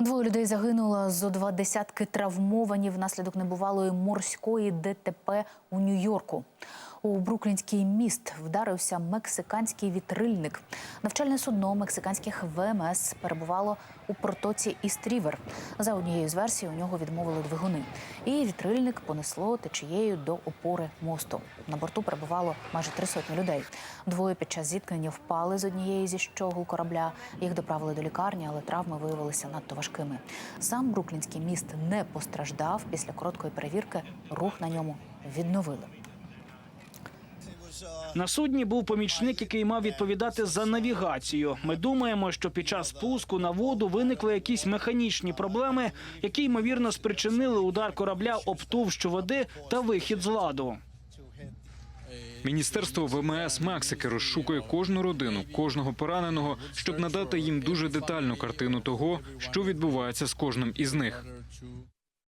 Двоє людей загинуло, зо два десятки травмовані внаслідок небувалої морської ДТП у Нью-Йорку. У Бруклінський міст вдарився мексиканський вітрильник. Навчальне судно мексиканських ВМС перебувало у протоці Іст-Рівер. За однією з версій у нього відмовили двигуни. І вітрильник понесло течією до опори мосту. На борту перебувало майже три сотні людей. Двоє під час зіткнення впали з однієї зі щогул корабля. Їх доправили до лікарні, але травми виявилися надто важкими. Сам Бруклінський міст не постраждав. Після короткої перевірки рух на ньому відновили. На судні був помічник, який мав відповідати за навігацію. Ми думаємо, що під час спуску на воду виникли якісь механічні проблеми, які ймовірно спричинили удар корабля об товщу води та вихід з ладу. Міністерство ВМС Мексики розшукує кожну родину, кожного пораненого, щоб надати їм дуже детальну картину того, що відбувається з кожним із них.